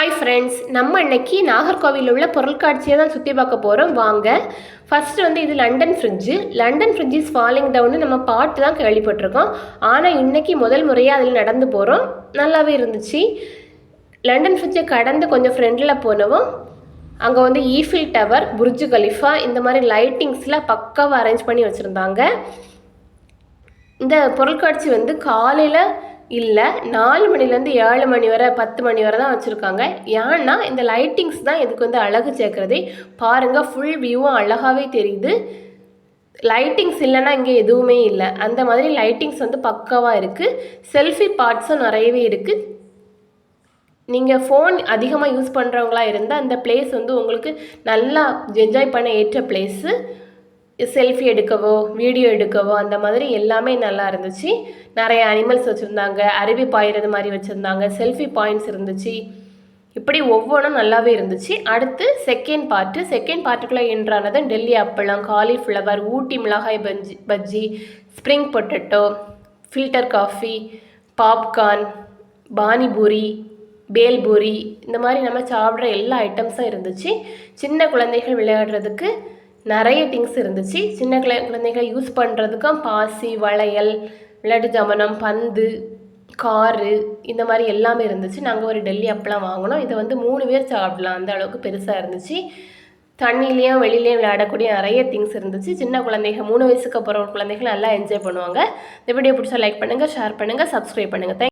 Hi friends நம்ம இன்னைக்கு நாகர்கோவிலில் உள்ள பொருட்காட்சியை தான் சுற்றி பார்க்க போகிறோம் வாங்க. ஃபஸ்ட்டு வந்து இது London bridge London bridge is falling டவுன்னு நம்ம பாட்டு தான் கேள்விப்பட்டிருக்கோம். ஆனால் இன்னைக்கு முதல் முறையாக அதில் நடந்து போகிறோம் நல்லாவே இருந்துச்சு. லண்டன் ஃப்ரிட்ஜை கடந்து கொஞ்சம் ஃப்ரெண்டில் போனவும் அங்கே வந்து ஈஃபில் டவர் புர்ஜு கலிஃபா இந்த மாதிரி லைட்டிங்ஸ்லாம் பக்காவாக அரேஞ்ச் பண்ணி வச்சுருந்தாங்க. இந்த பொருட்காட்சி வந்து காலையில் இல்லை நாலு மணிலேருந்து ஏழு மணி வரை பத்து மணி வரை தான் வச்சுருக்காங்க. ஏன்னா இந்த லைட்டிங்ஸ் தான் இதுக்கு வந்து அழகு சேர்க்குறதே. பாருங்கள் ஃபுல் வியூவும் அழகாகவே தெரியுது. லைட்டிங்ஸ் இல்லைன்னா இங்கே எதுவுமே இல்லை. அந்த மாதிரி லைட்டிங்ஸ் வந்து பக்காவாக இருக்குது செல்ஃபி பார்ட்ஸும் நிறையவே இருக்குது நீங்கள் ஃபோன் அதிகமாக யூஸ் பண்ணுறவங்களா இருந்தால் அந்த பிளேஸ் வந்து உங்களுக்கு நல்லா என்ஜாய் பண்ண ஏற்ற பிளேஸு செல்ஃபி எடுக்கவோ வீடியோ எடுக்கவோ அந்த மாதிரி எல்லாமே நல்லா இருந்துச்சு. நிறைய அனிமல்ஸ் வச்சுருந்தாங்க அருவி பாயிறது மாதிரி வச்சுருந்தாங்க செல்ஃபி பாயிண்ட்ஸ் இருந்துச்சு. இப்படி ஒவ்வொன்றும் நல்லாவே இருந்துச்சு. அடுத்து செகண்ட் பார்ட்டு செகண்ட் பார்ட்டுக்குள்ளே என்றானது டெல்லி அப்பளம் காலிஃப்ளவர் ஊட்டி மிளகாய் bajji bajji spring potato filter coffee popcorn panipuri bhelpuri இந்த மாதிரி நம்ம சாப்பிட்ற எல்லா ஐட்டம்ஸும் இருந்துச்சு. சின்ன குழந்தைகள் விளையாடுறதுக்கு நிறைய திங்ஸ் இருந்துச்சு. சின்ன குழ குழந்தைகள் யூஸ் பண்ணுறதுக்கும் பாசி வளையல் விளையாட்டு ஜாமனம் பந்து காரு இந்த மாதிரி எல்லாமே இருந்துச்சு. நாங்கள் ஒரு டெல்லி அப்பெல்லாம் வாங்கினோம். இதை வந்து மூணு பேர் சாப்பிடலாம். அந்த அளவுக்கு பெருசாக இருந்துச்சு. தண்ணிலையும் வெளியிலையும் விளையாடக்கூடிய நிறைய திங்ஸ் இருந்துச்சு. சின்ன குழந்தைகள் மூணு வயசுக்கு அப்புறம் குழந்தைகள் நல்லா என்ஜாய் பண்ணுவாங்க. இந்த வீடியோ பிடிச்சா லைக் பண்ணுங்கள் ஷேர் பண்ணுங்கள் சப்ஸ்கிரைப் பண்ணுங்கள் தேங்க்